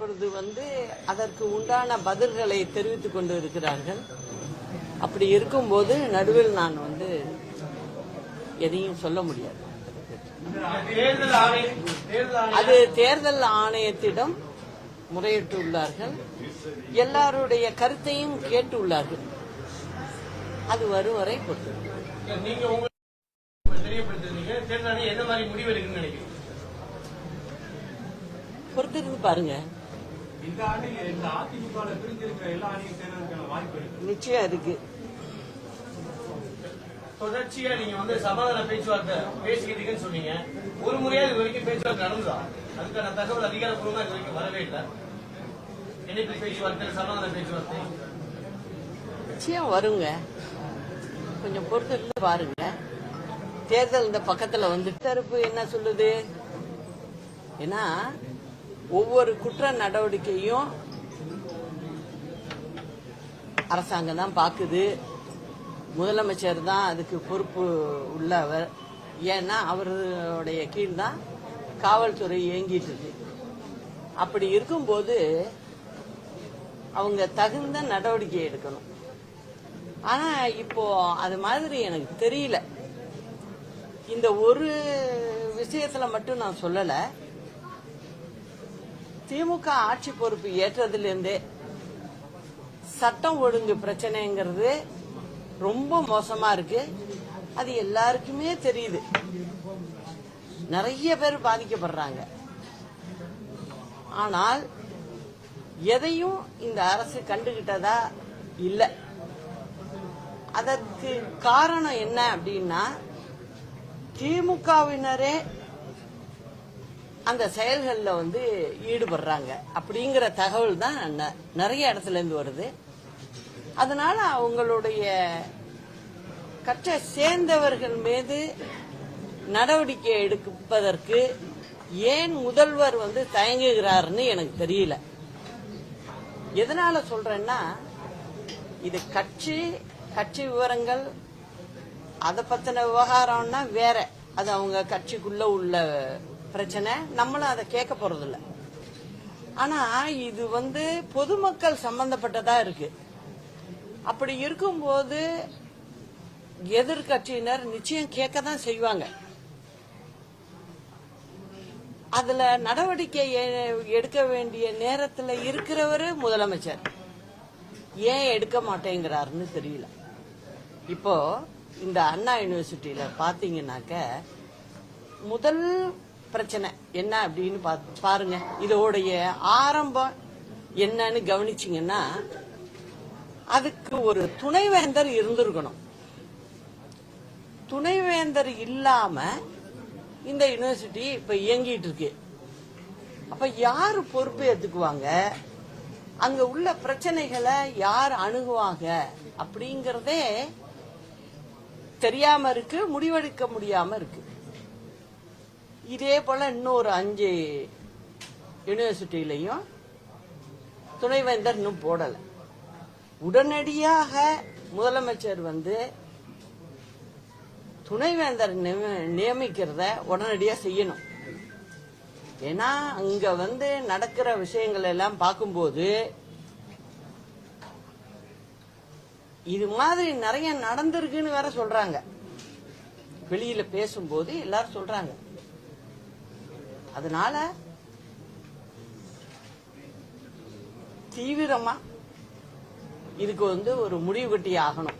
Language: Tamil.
இப்பொழுது வந்து அதற்கு உண்டான பதில்களை தெரிவித்துக் கொண்டு இருக்கிறார்கள் அப்படி இருக்கும்போது நடுவில் நான் வந்து எதையும் சொல்ல முடியாது. அது தேர்தல் ஆணையத்திடம் முறையிட்டுள்ளார்கள். எல்லாருடைய கருத்தையும் கேட்டுள்ளார்கள். அது வரும் வரை பொறுத்து பொறுத்திருந்து பாருங்க. இந்த ஆண்டு இந்த அதிமுக பிரிஞ்சிருக்கிற எல்லா அணியும் சேர்றதுக்கான வாய்ப்பு இருக்கு. நிச்சயம் இருக்கு. தொடர்ச்சியா நீங்க வந்து சமாதான பேச்சுவார்த்தை பேசிக்கிட்டீங்கன்னு சொன்னீங்க. ஒரு முறையா இது வரைக்கும் பேச்சுவார்த்தை நடந்ததா? அதுக்கான தகவல் அதிகாரப்பூர்வமா இது வரைக்கும் வரவே இல்லை. இணைப்பு பேச்சுவார்த்தை சமாதான பேச்சுவார்த்தை? நிச்சயம் வருங்க. கொஞ்சம் பொறுத்து இருந்து பாருங்க. தேர்தல் இந்த பக்கத்துல வந்து தரப்பு என்ன சொல்லுது? ஏன்னா ஒவ்வொரு குற்ற நடவடிக்கையும் அரசாங்கம் தான் பாக்குது முதலமைச்சர் தான் அதுக்கு பொறுப்பு உள்ளவர். ஏன்னா அவருடைய கீழ் தான் காவல்துறை இயங்கிட்டு இருக்கு. அப்படி இருக்கும்போது அவங்க தகுந்த நடவடிக்கை எடுக்கணும். ஆனா இப்போ அது மாதிரி எனக்கு தெரியல. இந்த ஒரு விஷயத்துல மட்டும் நான் சொல்லலை. திமுக ஆட்சி பொறுப்பு ஏற்றதிலிருந்தே சட்டம் ஒழுங்கு பிரச்சனைங்கிறது ரொம்ப மோசமா இருக்கு. அது எல்லாருக்குமே தெரியுது. நிறைய பேர் பாதிக்கப்படுறாங்க. ஆனால் எதையும் இந்த அரசு கண்டுகிட்டதா இல்லை. அதற்கு காரணம் என்ன அப்படின்னா திமுகவினரே அந்த செயல்களில் வந்து ஈடுபடுறாங்க. அப்படிங்கிற தகவல் தான் ந- நிறைய இடத்துல இருந்து வருது. அதனால அவங்களுடைய கற்ற சேர்ந்தவர்கள் மீது நடவடிக்கை எடுப்பதற்கு ஏன் முதல்வர் வந்து தயங்குகிறாருன்னு எனக்கு தெரியல. எதனால சொல்றேன்னா இது கட்சி கட்சி விவரங்கள் அதை பத்தின விவகாரம்னா வேற. அது அவங்க கட்சிக்குள்ள உள்ள பிரச்சனை நம்மளும் அதை கேட்க போறதில்ல. ஆனா இது வந்து பொதுமக்கள் சம்பந்தப்பட்டதா இருக்கு. அப்படி இருக்கும்போது எதிர்கட்சியினர் நிச்சயம் கேட்க தான் செய்வாங்க. அதுல நடவடிக்கை எடுக்க வேண்டிய நேரத்துல இருக்கிறவரு முதலமைச்சர். ஏன் எடுக்க மாட்டேங்கிறாருன்னு தெரியல. இப்போ இந்த அண்ணா யூனிவர்சிட்டியில பாத்தீங்கன்னாக்க முதல் பிரச்சனை. என்ன அப்படின்னு பாருங்க. இதோடைய ஆரம்பம் என்னன்னு கவனிச்சிங்கன்னா அதுக்கு ஒரு துணைவேந்தர் இருந்திருக்கணும். துணைவேந்தர் இல்லாம இந்த யூனிவர்சிட்டி இப்ப இயங்கிட்டு இருக்கு. அப்ப யாரு பொறுப்பு ஏத்துக்குவாங்க? அங்க உள்ள பிரச்சனைகளை யார் அணுகுவாங்க? அப்படிங்கறதே தெரியாம இருக்கு முடிவெடுக்க முடியாம இருக்கு. இதே போல இன்னொரு அஞ்சு யூனிவர்சிட்டியிலையும் துணைவேந்தர் இன்னும் போடலை. உடனடியாக முதலமைச்சர் வந்து துணைவேந்தர் நியம- நியமிக்கிறத உடனடியா செய்யணும். ஏன்னா அங்க வந்து நடக்கிற விஷயங்கள் எல்லாம் பார்க்கும்போது இது மாதிரி நிறைய நடந்திருக்குன்னு வேற சொல்றாங்க. வெளியில பேசும்போது எல்லாரும் சொல்றாங்க. அதனால தீவிரமா இதுக்கு வந்து ஒரு முடிவு கட்டி ஆகணும்.